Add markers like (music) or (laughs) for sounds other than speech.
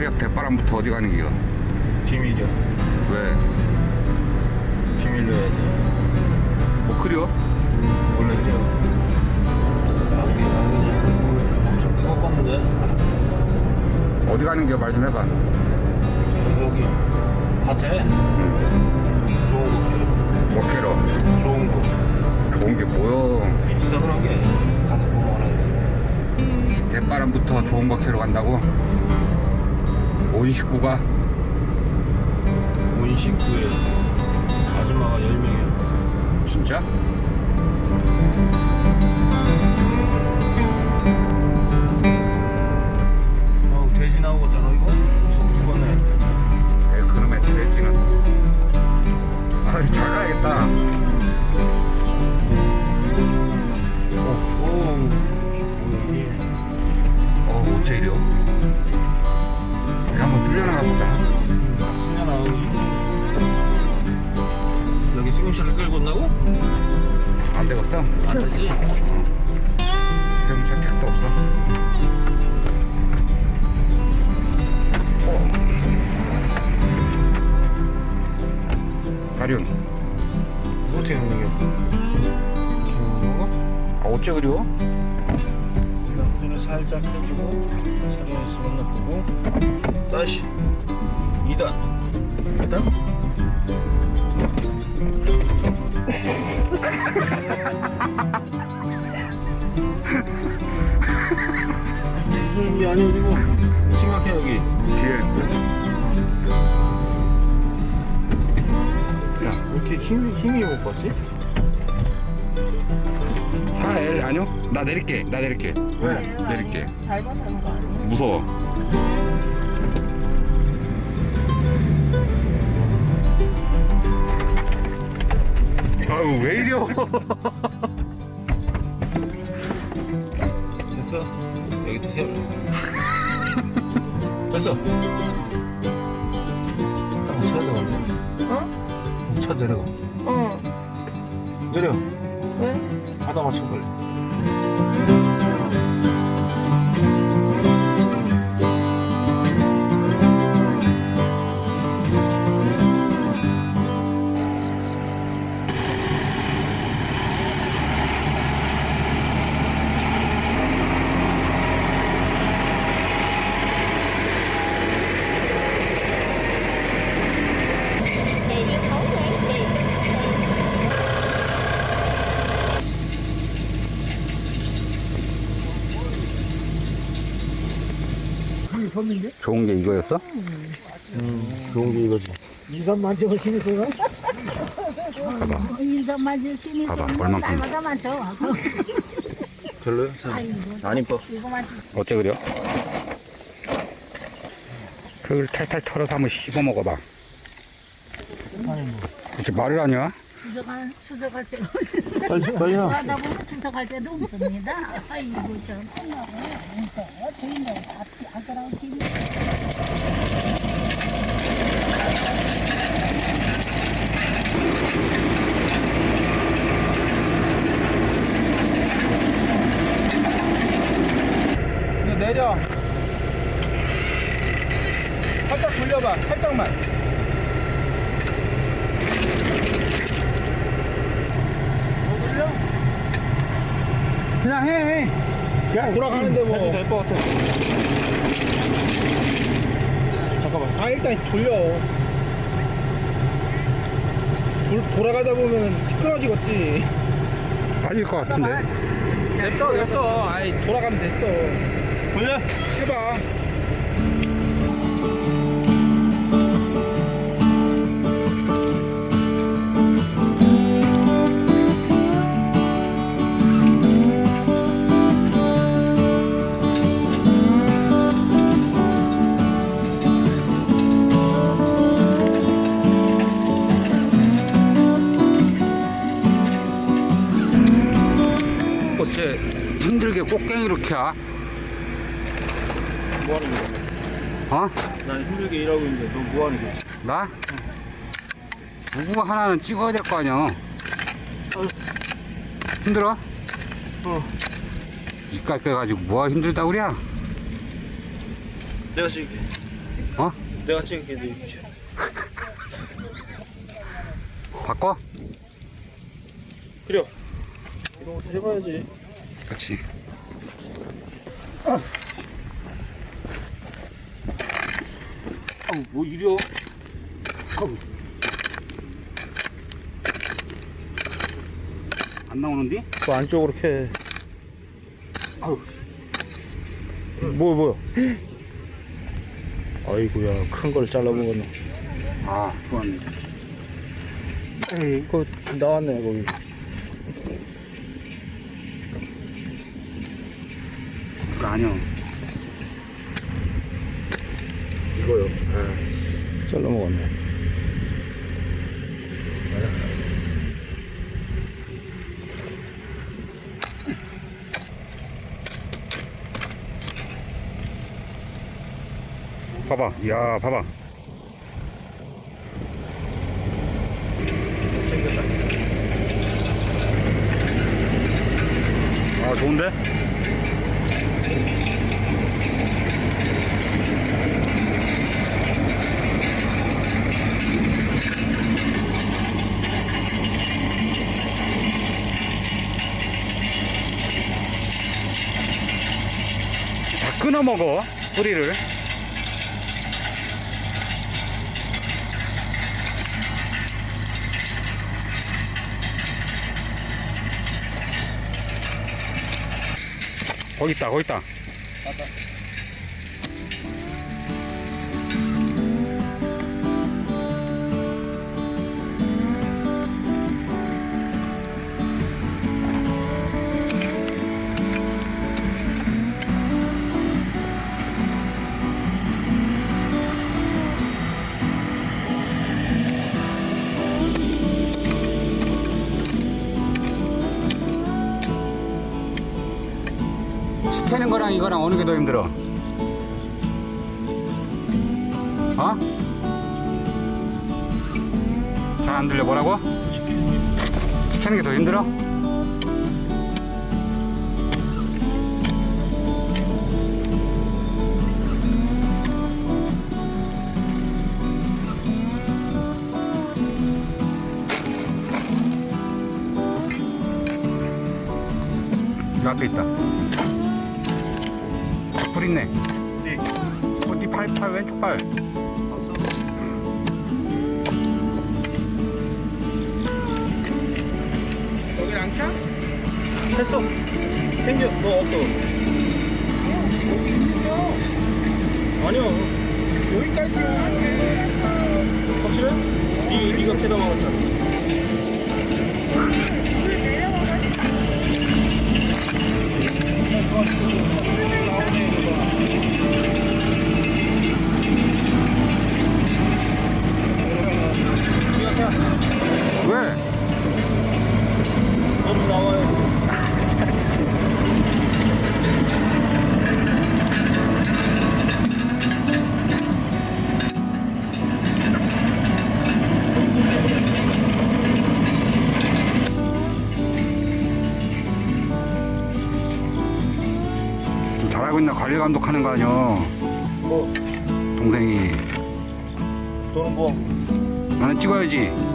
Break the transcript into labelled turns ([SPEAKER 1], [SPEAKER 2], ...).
[SPEAKER 1] 새벽 대바람부터 어디 가는 기요?
[SPEAKER 2] 비밀이야.
[SPEAKER 1] 왜?
[SPEAKER 2] 비밀로 해야지.
[SPEAKER 1] 뭐 그려?
[SPEAKER 2] 원래. 아, 그게 아니냐. 오늘 엄청 뜨겁겠는데?
[SPEAKER 1] 어디 가는 기요? 말 좀 해봐.
[SPEAKER 2] 여기 밭에 좋은 거 캐러.
[SPEAKER 1] 뭐 캐러?
[SPEAKER 2] 좋은 거.
[SPEAKER 1] 좋은 게 뭐여?
[SPEAKER 2] 비싸 그런 게 가서 보면 알아야지.
[SPEAKER 1] 이 대바람부터 좋은 거 캐러 간다고? 온 식구가?
[SPEAKER 2] 온 식구에 아줌마가 10명이야.
[SPEAKER 1] 진짜?
[SPEAKER 2] 아우 돼지 나오겠잖아 이거? 시금치를 끌고 온다고?
[SPEAKER 1] 안 되겠어?
[SPEAKER 2] 안 되지.
[SPEAKER 1] 그럼 저 택도 없어. 사륜.
[SPEAKER 2] 어떻게 먹는 게? 이렇게?
[SPEAKER 1] 아 어째 그려?
[SPEAKER 2] 일단 후진을 살짝 해주고 차량에 있으면 놔두고 다시 2단 2단 무슨 일이 아니고 심각해 여기
[SPEAKER 1] 뒤에. 야,
[SPEAKER 2] 왜 이렇게 힘이, 힘이 못 받지?
[SPEAKER 1] 4L 아니요? 나 내릴게. 나 내릴게.
[SPEAKER 2] 왜?
[SPEAKER 1] 내릴게.
[SPEAKER 3] 잘 받는 거 아니에요?
[SPEAKER 1] 무서워. 왜 이려?
[SPEAKER 2] 됐어 여기 드세요 (laughs) 됐어 한번 차 내려가
[SPEAKER 3] 어?
[SPEAKER 2] 차 내려가
[SPEAKER 3] 어.
[SPEAKER 2] 내려
[SPEAKER 3] 왜?
[SPEAKER 2] 하다 맞춰 빨리
[SPEAKER 1] 좋은 게 이거였어?
[SPEAKER 2] 좋은 게 이거지
[SPEAKER 4] 인삼만 저 힘이 세요?
[SPEAKER 3] 인삼만 주시니
[SPEAKER 1] 봐봐, 얼만큼.
[SPEAKER 3] 날마다 많죠.
[SPEAKER 2] 별로야? 안 이뻐
[SPEAKER 3] 이거만
[SPEAKER 1] 어째 그려? 그걸 탈탈 털어서 한번 씹어 먹어봐. 그치 말을 하냐?
[SPEAKER 3] 추적할 추적할 때
[SPEAKER 2] 빨리 빨리 해.
[SPEAKER 3] 하다 보면 추적할 때도 없습니다. 아이고 참. 끝나고 주인들 안 따라오고 TV
[SPEAKER 4] 이제 내려. 살짝 돌려봐. 살짝만. 더 돌려? 그냥 해. 야, 돌아가는데 뭐. 해도 될것 같아. 잠깐만. 아, 일단 돌려. 돌, 돌아가다 보면 미끄러지겠지.
[SPEAKER 1] 빠질 것 같은데.
[SPEAKER 4] 됐어, 됐어. 아이, 돌아가면 됐어. 돌려. 해봐.
[SPEAKER 1] 꽃갱이로 켜?
[SPEAKER 2] 뭐 하는 거야?
[SPEAKER 1] 어?
[SPEAKER 2] 난 힘들게 일하고 있는데 너 뭐 하는 거야?
[SPEAKER 1] 나? 누구 하나는 찍어야 될 거 아니야. 힘들어?
[SPEAKER 2] 어.
[SPEAKER 1] 이깟 빼가지고 뭐가 힘들다 그래?
[SPEAKER 2] 내가 쓸게
[SPEAKER 1] 어?
[SPEAKER 2] 내가 찍을게 네 위치. (laughs)
[SPEAKER 1] 바꿔?
[SPEAKER 2] 그래. 이런 것도 해봐야지.
[SPEAKER 1] 그렇지. 아우 뭐 이려? 아우 안 나오는데?
[SPEAKER 2] 그 안쪽으로 캐.
[SPEAKER 1] 아우
[SPEAKER 2] 뭐 뭐야? 아이고야 큰 걸 잘라 먹었네.
[SPEAKER 1] 아 좋았네. 에이
[SPEAKER 2] 그 나왔네 거기.
[SPEAKER 1] 그거 아니야. 이거요. 아.
[SPEAKER 2] 잘라 먹었네.
[SPEAKER 1] 봐봐, 야 봐봐. 아 좋은데? 다 끊어 먹어 뿌리를. 거기 있다, 거기 있다. 시 키는 거랑 이거랑 어느 게 더 힘들어? 어? 잘 안 들려 뭐라고? 시키는 게 더 힘들어? 이 앞에 있다. 불 있네.
[SPEAKER 2] 네.
[SPEAKER 1] 어디 팔, 팔, 왼쪽 팔.
[SPEAKER 4] 여기 안 켜?
[SPEAKER 2] 했어. 챙겨. 너 없어. 아니요.
[SPEAKER 4] 여기까지
[SPEAKER 2] 확실해? 니 니가 캐다 먹었잖아.
[SPEAKER 1] 좀 잘하고 있나 관리 감독하는 거 아니야.
[SPEAKER 2] 뭐
[SPEAKER 1] 동생이.
[SPEAKER 2] 너는 뭐?
[SPEAKER 1] 나는 찍어야지.